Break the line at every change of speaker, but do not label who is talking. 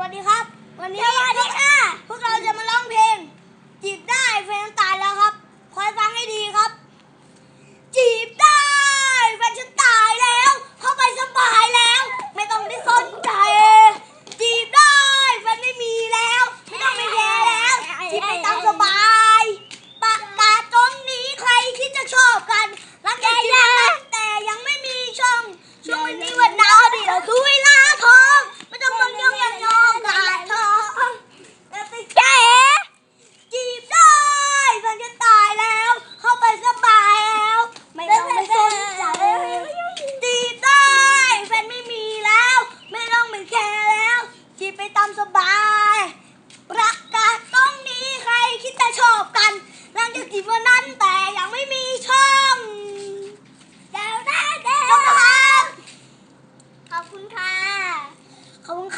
วัสดีครับ วันนี้สวัสดีค่ะพวกเราจะมาร้องเพลง จีบได้แฟนตายแล้วครับ คอยฟังให้ดีครับ จีบได้แฟนฉันตายแล้ว เข้าไปสบายแล้ว ไม่ต้องไปสนใจ จีบได้แฟนไม่มีแล้ว ไม่ต้องไปแย่แล้ว จีบไปตามสบาย ไปตามสบาย ประกาศต้องมีใครคิดจะชอบกันหลังจากจีบวันนั้นแต่ยังไม่มีช่องเดาไน้เดาขอบคุณค่ะ ขอบคุณค่ะ